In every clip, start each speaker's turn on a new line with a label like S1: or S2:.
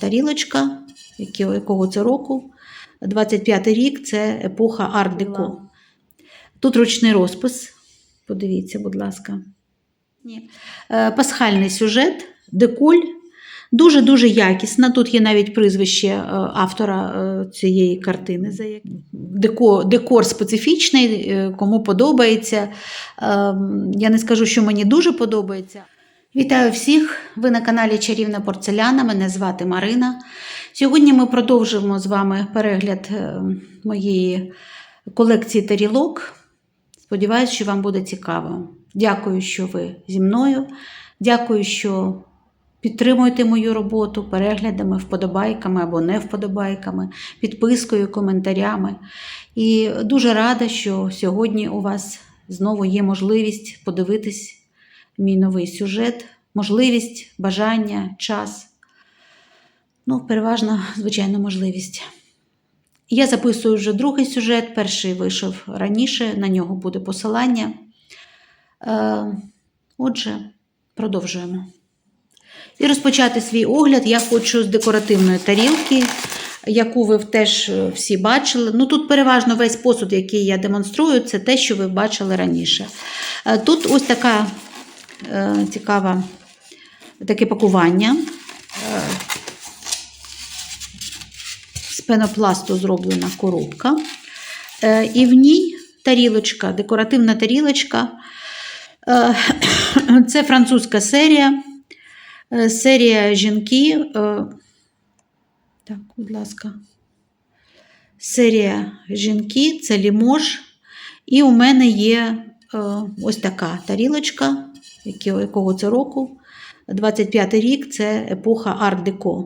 S1: тарілочка, якого це року. 25-й рік це епоха арт-деко. Тут ручний розпис. Подивіться, будь ласка. Ні. Е, Пасхальний сюжет, деколь. Дуже-дуже якісна. Тут є навіть прізвище е, автора е, цієї картини. за як- Деко, декор специфічний, кому подобається. Ем, Я не скажу, що мені дуже подобається. Вітаю всіх! Ви на каналі Чарівна Порцеляна. Мене звати Марина. Сьогодні ми продовжуємо з вами перегляд е, моєї колекції тарілок. Сподіваюсь, що вам буде цікаво. Дякую, що ви зі мною. Дякую, що підтримуєте мою роботу переглядами, вподобайками або не вподобайками, підпискою, коментарями. І дуже рада, що сьогодні у вас знову є можливість подивитись мій новий сюжет, можливість, бажання, час. Ну, переважно, звичайно, можливість. Я записую вже другий сюжет, перший вийшов раніше, на нього буде посилання. Е, отже, продовжуємо. І розпочати свій огляд я хочу з декоративної тарілки, яку ви теж е, всі бачили. Ну, тут переважно весь посуд, який я демонструю, це те, що ви бачили раніше. Е, Тут ось така е, цікава таке пакування. Е, з пенопласту зроблена коробка. Е, І в ній тарілочка, декоративна тарілочка. Це французька серія. Серія жінки. Так, будь ласка. Серія жінки це лімож. І у мене є ось така тарілочка, якого це року. 25 й рік це епоха арт-деко.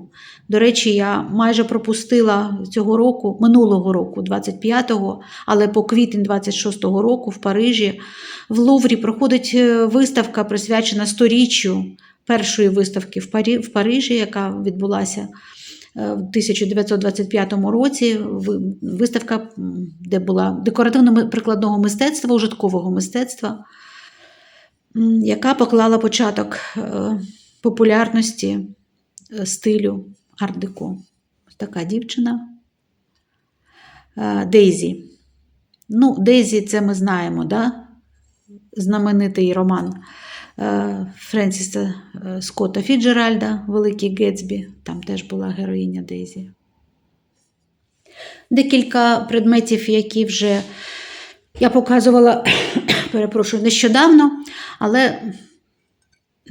S1: До речі, я майже пропустила цього року, минулого року, 25-го, але по квітень 26-го року в Парижі в Луврі проходить е, виставка, присвячена сторіччю першої виставки в Парі- в Парижі, яка відбулася е, в 1925 році. Виставка, де була декоративно-прикладного мистецтва, ужиткового мистецтва, яка поклала початок е, популярності е, стилю арт-деко. Така дівчина. Е, Дейзі. Ну, Дейзі, це ми знаємо, да? знаменитий роман Френсіса Скотта Фіджеральда, Великий Гетсбі. Там теж була героїня Дейзі. Декілька предметів, які вже я показувала, перепрошую, нещодавно, але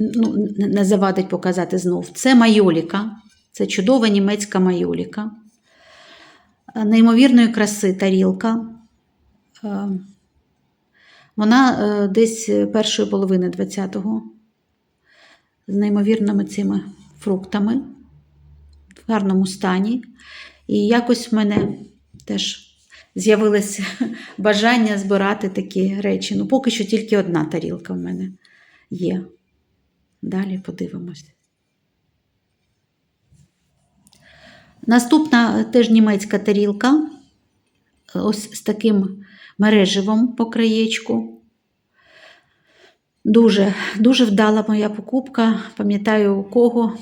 S1: ну, не- завадить показати знов. Це майоліка, це чудова німецька майоліка, Е, неймовірної краси тарілка. Е, Вона е, десь першої половини 20-го, з неймовірними цими фруктами, в гарному стані. І якось в мене теж з'явилось бажання збирати такі речі. Ну, поки що тільки одна тарілка в мене є. Далі подивимось. Наступна теж німецька тарілка. Ось з таким мереживом по краєчку. Дуже, дуже вдала моя покупка. Пам'ятаю, у кого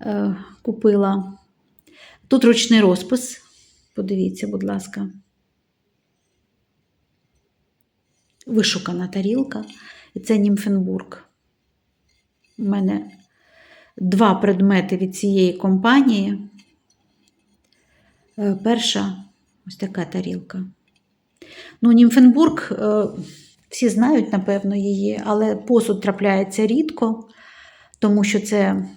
S1: е, купила. Тут ручний розпис. Подивіться, будь ласка. Вишукана тарілка. І це Німфенбург. У мене два предмети від цієї компанії. Е, Перша ось така тарілка. Ну, Німфенбург, е, всі знають, напевно, її, але посуд трапляється рідко, тому що це,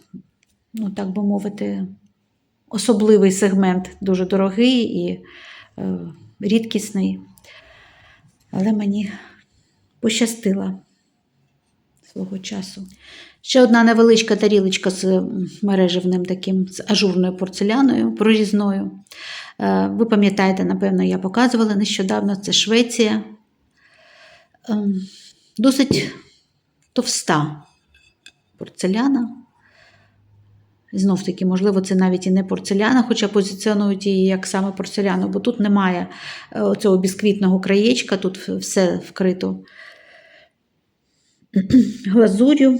S1: ну, так би мовити, особливий сегмент, дуже дорогий і е, рідкісний. Але мені пощастило свого часу. Ще одна невеличка тарілочка з мережевним таким з ажурною порцеляною, прорізною. Е, Ви пам'ятаєте, напевно, я показувала нещодавно, це Швеція. Ем, Досить товста порцеляна. Знов таки, можливо, це навіть і не порцеляна, хоча позиціонують її як саме порцеляну, бо тут немає е, цього бісквітного краєчка, тут все вкрито глазур'ю.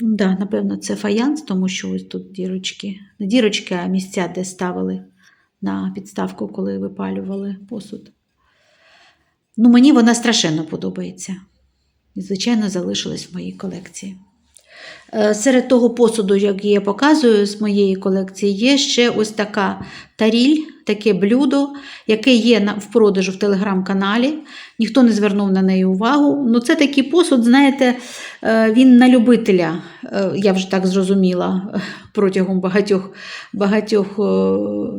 S1: Да, напевно, це фаянс, тому що ось тут дірочки. Не дірочки, а місця, де ставили на підставку, коли випалювали посуд. Ну, мені вона страшенно подобається. І, звичайно, залишилась в моїй колекції. Е, Серед того посуду, який я показую з моєї колекції, є ще ось така таріль, таке блюдо, яке є в продажу в телеграм-каналі. Ніхто не звернув на неї увагу. Ну, це такий посуд, знаєте, е, він на любителя, е, я вже так зрозуміла, протягом багатьох, багатьох ба-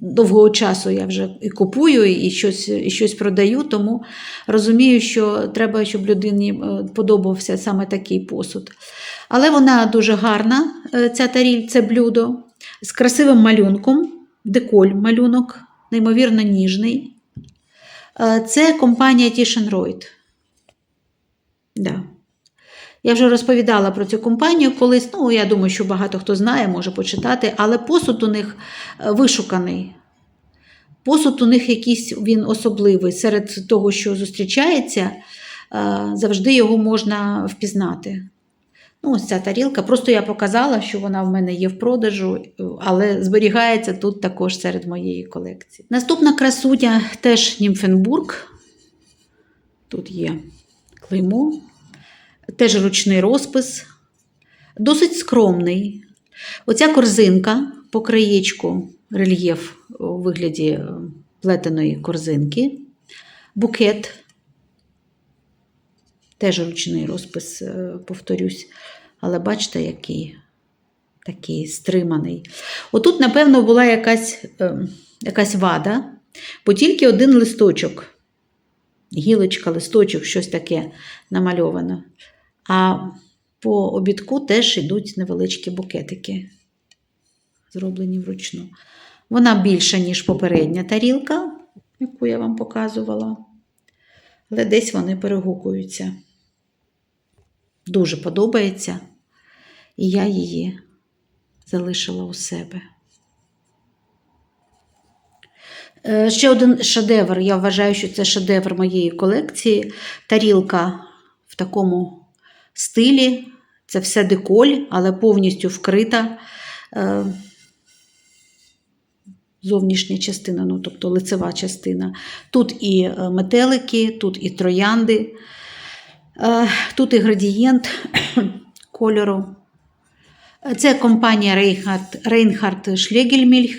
S1: довгого часу я вже і купую, і щось, і щось продаю, тому розумію, що треба, щоб людині е, подобався саме такий посуд. Але вона дуже гарна, е, ця таріль, це блюдо, з красивим малюнком, деколь малюнок, неймовірно ніжний. Е, Це компанія Тішенройд. Да. Я вже розповідала про цю компанію колись. Ну, я думаю, що багато хто знає, може почитати, але посуд у них е, вишуканий. Посуд у них якийсь він особливий. Серед того, що зустрічається, е, завжди його можна впізнати. Ну, ось ця тарілка. Просто я показала, що вона в мене є в продажу, е, але зберігається тут також серед моєї колекції. Наступна красуня теж Німфенбург. Тут є клеймо, теж ручний розпис, досить скромний. Оця корзинка по краєчку рельєф у вигляді е, плетеної корзинки, букет, теж ручний розпис, е, повторюсь, але бачите, який такий стриманий. Отут, напевно, була якась, е, якась вада, бо тільки один листочок, гілочка, листочок, щось таке намальовано. А по обідку теж йдуть невеличкі букетики, зроблені вручну. Вона більша, ніж попередня тарілка, яку я вам показувала. Але десь вони перегукуються. Дуже подобається. І я її залишила у себе. Е, Ще один шедевр. Я вважаю, що це шедевр моєї колекції. Тарілка в такому стилі. Це все деколь, але повністю вкрита. Е, Зовнішня частина, ну, тобто лицева частина. Тут і е, метелики, тут і троянди, е, тут і градієнт кольору. Це компанія Reinhardt Schlegelmilch.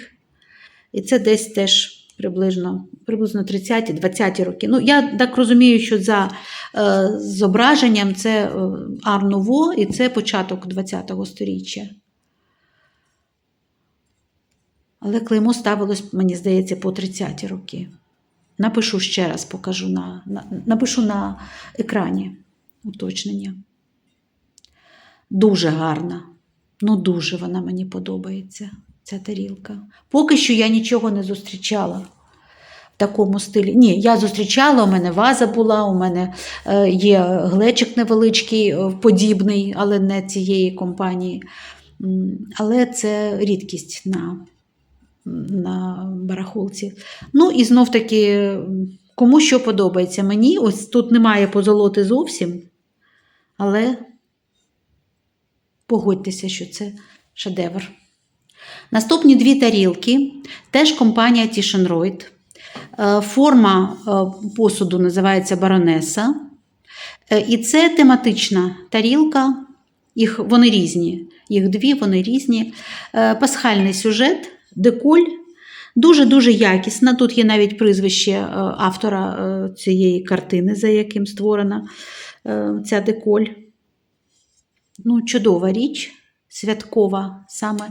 S1: І це десь теж приблизно приблизно 30-20 роки. Ну, я так розумію, що за е, зображенням це Ар Nouveau і це початок 20-го сторіччя. Але клеймо ставилось, мені здається, по 30-ті роки. Напишу ще раз, покажу на, на, напишу на екрані уточнення. Дуже гарна. Ну, дуже вона мені подобається, ця тарілка. Поки що я нічого не зустрічала в такому стилі. Ні, я зустрічала, у мене ваза була, у мене е, є глечик невеличкий, е, подібний, але не цієї компанії. Але це рідкість на, на барахолці. Ну і знов таки, кому що подобається. Мені ось тут немає позолоти зовсім, але погодьтеся, що це шедевр. Наступні дві тарілки теж компанія Тішенройд. Форма е, посуду називається Баронеса. Е, І це тематична тарілка. Їх, вони різні. Їх дві, вони різні. Е, Пасхальний сюжет, деколь. Дуже-дуже якісна. Тут є навіть прізвище е, автора е, цієї картини, за яким створена е, ця деколь. Ну, чудова річ, святкова, саме,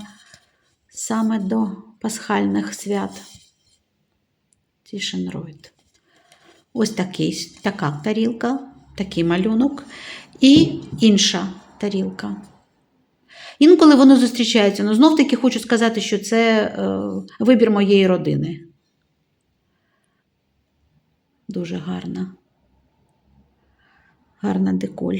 S1: саме до пасхальних свят. Тішенройд. Ось такий, така тарілка, такий малюнок і інша тарілка. Інколи воно зустрічається. Ну, знов таки хочу сказати, що це е, вибір моєї родини. Дуже гарна. Гарна деколь.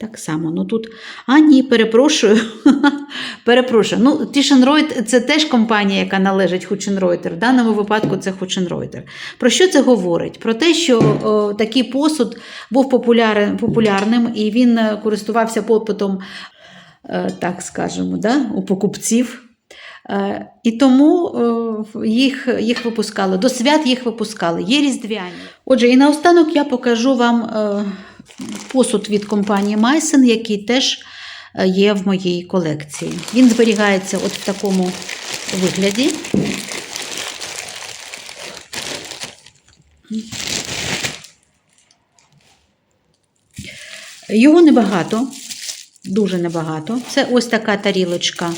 S1: Так само. Ну тут. А, ні, перепрошую. перепрошую. Ну, Тішенройт це теж компанія, яка належить Хученройтер. В даному випадку це Хученройтер. Про що це говорить? Про те, що о, такий посуд був популярен- популярним і він користувався попитом, е, так скажемо, да, у покупців. Е, І тому їх, їх випускали. До свят їх випускали. Є різдвяні. Отже, і наостанок я покажу вам е, посуд від компанії Майсен, який теж є в моїй колекції. Він зберігається от в такому вигляді. Його небагато, дуже небагато. Це ось така тарілочка.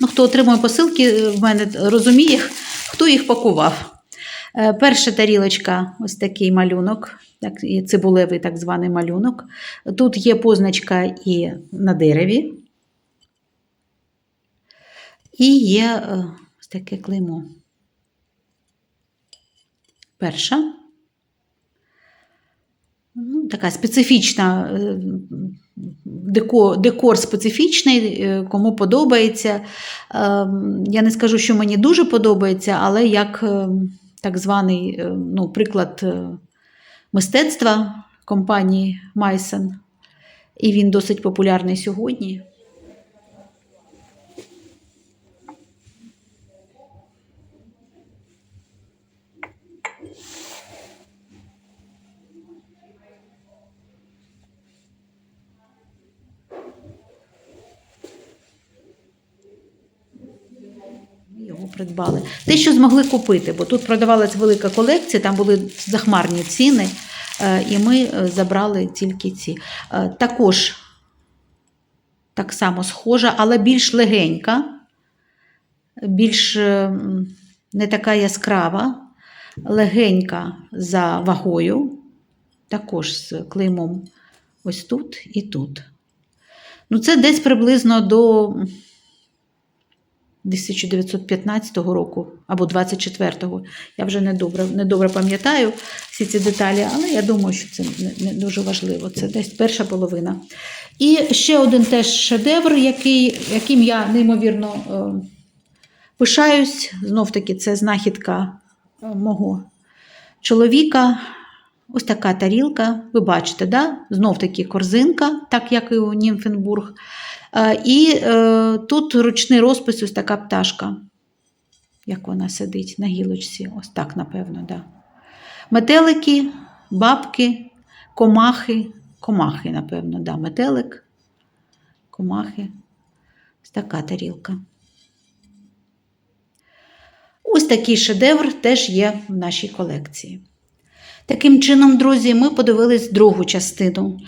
S1: Ну, хто отримує посилки, е, в мене розуміє, хто їх пакував. Е, Перша тарілочка ось такий малюнок, так, і цибулевий так званий малюнок. Тут є позначка і на дереві. І є е, ось таке клеймо. Перша. Ну, така специфічна, е, декор, декор специфічний, е, кому подобається. Я не скажу, що мені дуже подобається, але як так званий ну, приклад мистецтва компанії Майсон, і він досить популярний сьогодні. Ми його придбали. Те, що змогли купити, бо тут продавалась велика колекція, там були захмарні ціни, е, і ми е, забрали тільки ці. Е, Також так само схожа, але більш легенька, більш не така яскрава, легенька за вагою, також з клеймом ось тут і тут. Ну, це десь приблизно до 1915 року або 24-го. Я вже не добре, не добре пам'ятаю всі ці деталі, але я думаю, що це не, не дуже важливо. Це десь перша половина. І ще один теж шедевр, який, яким я неймовірно е, пишаюсь. Знов таки, це знахідка е, мого чоловіка. Ось така тарілка, ви бачите, да? знов таки корзинка, так як і у Німфенбург. Е, І е, тут ручний розпис, ось така пташка. Як вона сидить на гілочці, ось так, напевно, да. Метелики, бабки, комахи, комахи, напевно, да. метелик, комахи. Ось така тарілка. Ось такий шедевр теж є в нашій колекції. Таким чином, друзі, ми подивились другу частину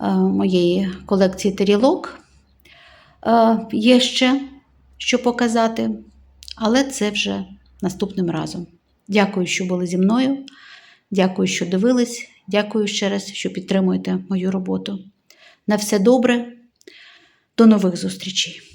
S1: е, моєї колекції тарілок. Е, Є ще що показати, але це вже наступним разом. Дякую, що були зі мною. Дякую, що дивились. Дякую ще раз, що підтримуєте мою роботу. На все добре. До нових зустрічей!